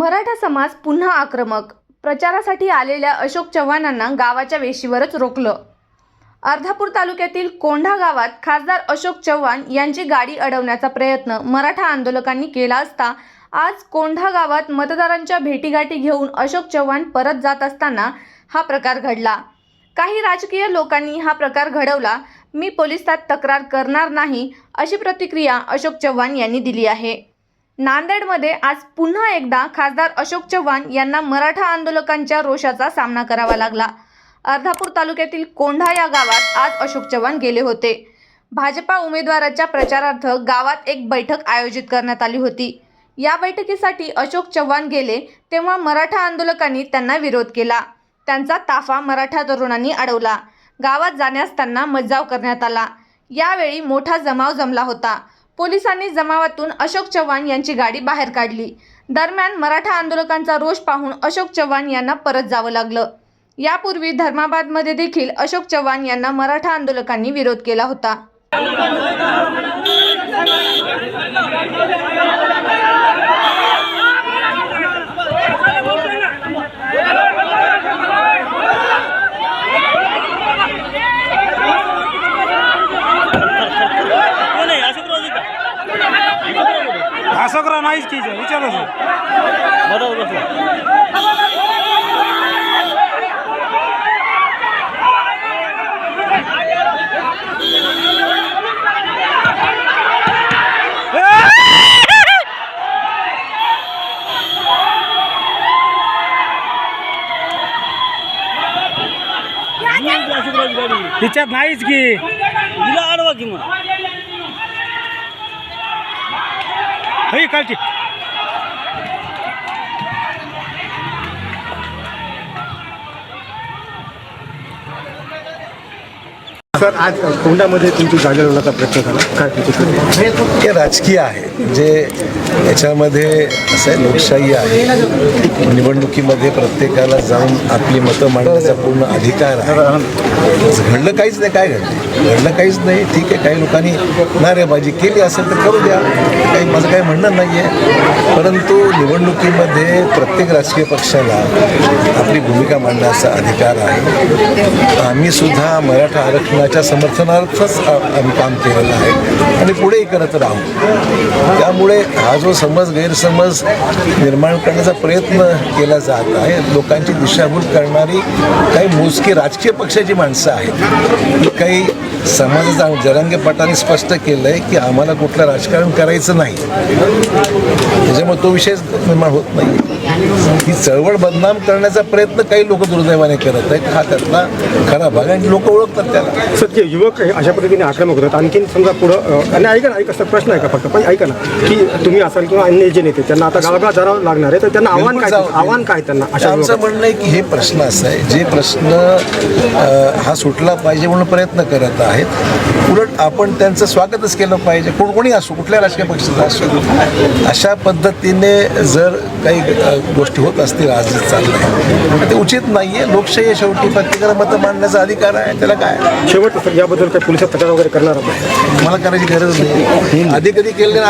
मराठा समाज पुन्हा आक्रमक. प्रचारासाठी आलेल्या अशोक चव्हाणांना गावाच्या वेशीवरच रोखलं. अर्धापूर तालुक्यातील कोंढा गावात खासदार अशोक चव्हाण यांची गाडी अडवण्याचा प्रयत्न मराठा आंदोलकांनी केला असता आज कोंढा गावात मतदारांच्या भेटीगाठी घेऊन अशोक चव्हाण परत जात असताना हा प्रकार घडला. काही राजकीय लोकांनी हा प्रकार घडवला मी पोलिसात तक्रार करणार नाही अशी प्रतिक्रिया अशोक चव्हाण यांनी दिली आहे. नांदेडमध्ये आज पुन्हा एकदा खासदार अशोक चव्हाण यांना मराठा आंदोलकांच्या रोषाचा सामना करावा लागला. अर्धापूर तालुक्यातील कोंढा या गावात आज अशोक चव्हाण गेले होते. भाजपा उमेदवाराच्या प्रचारार्थ गावात एक बैठक आयोजित करण्यात आली होती. या बैठकीसाठी अशोक चव्हाण गेले तेव्हा मराठा आंदोलकांनी त्यांना विरोध केला. त्यांचा ताफा मराठा तरुणांनी अडवला. गावात जाण्यास त्यांना मज्जाव करण्यात आला. यावेळी मोठा जमाव जमला होता. पोलिसांनी जमावातून अशोक चव्हाण यांची गाडी बाहेर काढली. दरम्यान मराठा आंदोलकांचा रोष पाहून अशोक चव्हाण यांना परत जावं लागलं. यापूर्वी धर्माबादमध्ये देखील अशोक चव्हाण यांना मराठा आंदोलकांनी विरोध केला होता. अशोकराव नाहीच की विचारायचं बरोबर बसला. अशोकरावची गाडी तिच्यात नाहीच की. तिला आडवा की मग हई कालची. सर आज कोंडामध्ये तुमची जागा लावण्याचा प्रयत्न झाला. काय तुमची हे राजकीय आहे. जे याच्यामध्ये असं आहे, लोकशाही आहे निवडणुकीमध्ये प्रत्येकाला जाऊन आपली मतं मांडण्याचा पूर्ण अधिकार आहे. घडलं काहीच नाही काय घडलं? घडलं काहीच नाही ठीक आहे काही लोकांनी नारेबाजी केली असेल तर करू द्या. काही माझं काही म्हणणं नाही आहे परंतु निवडणुकीमध्ये प्रत्येक राजकीय पक्षाला आपली भूमिका मांडण्याचा अधिकार आहे. आम्ही सुद्धा मराठा आरक्षणाच्या समर्थनार्थच आम्ही काम केलेलं आहे. आणि पुढेही करत राहू. त्यामुळे हा जो समज गैरसमज निर्माण करण्याचा प्रयत्न केला जात आहे लोकांची दिशाभूल करणारी काही मोजकी राजकीय पक्षाची माणसं आहेत. काही समाजाचा जरांगेपटाने स्पष्ट केलं आहे की आम्हाला कुठलं राजकारण करायचं नाही. त्याच्यामुळे तो विषय निर्माण होत नाही. ही चळवळ बदनाम करण्याचा प्रयत्न काही लोक दुर्दैवाने करत आहेत. हा त्यातला खरा भाग आणि लोक ओळखतात त्याला. सत्य युवक अशा पद्धतीने आक्रमक होतात. आणखीन समजा पुढं आणि ऐका ना ऐका सर प्रश्न ऐका फक्त? पण ऐका ना. की तुम्ही असाल किंवा अन्य जे नेते त्यांना आता गावागाव जावं लागणार आहे तर त्यांना आव्हान काय आव्हान काय त्यांना? अशा आमचं? म्हणणं आहे की हे प्रश्न असं आहे जे प्रश्न हा सुटला पाहिजे म्हणून प्रयत्न करत आहेत उलट आपण त्यांचं स्वागतच केलं पाहिजे. कोण कोणी असो कुठल्या राजकीय पक्षाचा असो अशा पद्धतीने जर काही गोष्टी होत असतील आज चाललंय ते उचित नाही आहे लोकशाही शेवटी प्रत्येकाला मतं मांडण्याचा अधिकार आहे. त्याला काय? शेवट याबद्दल काही पोलिसात तक्रार वगैरे करणार मला करायची गरज नाही. आधी कधी केली नाही